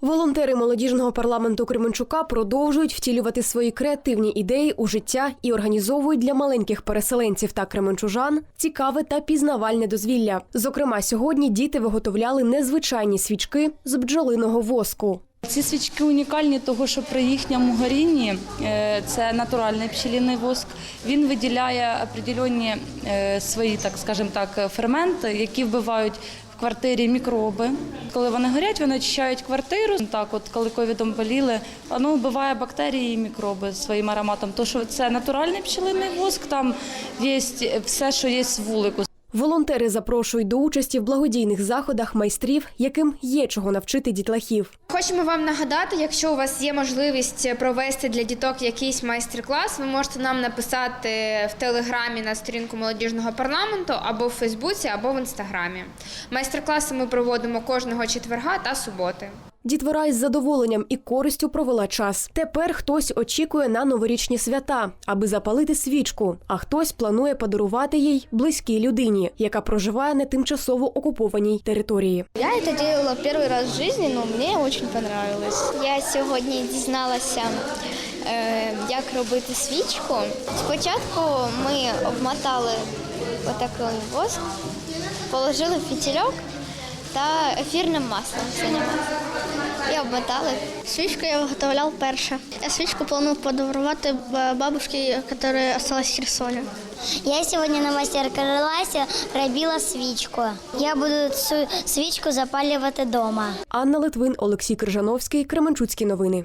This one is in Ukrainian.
Волонтери молодіжного парламенту Кременчука продовжують втілювати свої креативні ідеї у життя і організовують для маленьких переселенців та кременчужан цікаве та пізнавальне дозвілля. Зокрема, сьогодні діти виготовляли незвичайні свічки з бджолиного воску. Ці свічки унікальні, того що при їхньому горінні е, це натуральний пчеліний воск. Він виділяє определенні е, свої, так скажімо так, ферменти, які вбивають квартирі мікроби. Коли вони горять, вони очищають квартиру. Так, от коли ковідом боліли, воно вбиває бактерії і мікроби своїм ароматом. То що це натуральний пчелиний воск, там є все, що є з вулику. Волонтери запрошують до участі в благодійних заходах майстрів, яким є чого навчити дітлахів. Хочемо вам нагадати, якщо у вас є можливість провести для діток якийсь майстер-клас, ви можете нам написати в телеграмі на сторінку молодіжного парламенту або в Фейсбуці, або в інстаграмі. Майстер-класи ми проводимо кожного четверга та суботи. Дітвора із задоволенням і користю провела час. Тепер хтось очікує на новорічні свята, аби запалити свічку, а хтось планує подарувати їй близькій людині, яка проживає на тимчасово окупованій території. Я это делала первый раз в жизни, но мне очень понравилось. Я сьогодні дізналася, е, як робити свічку. Спочатку ми обмотали отакий воск, положили в фітільок та ефірним маслом займалися. І обмотали. Свічку я виготовляв перше. Я свічку планую подарувати бабушці, яка залишилась в Херсоні. Я сьогодні на майстер-класі робила свічку. Я буду цю свічку запалювати вдома. Анна Литвин, Олексій Крижановський, Кременчуцькі новини.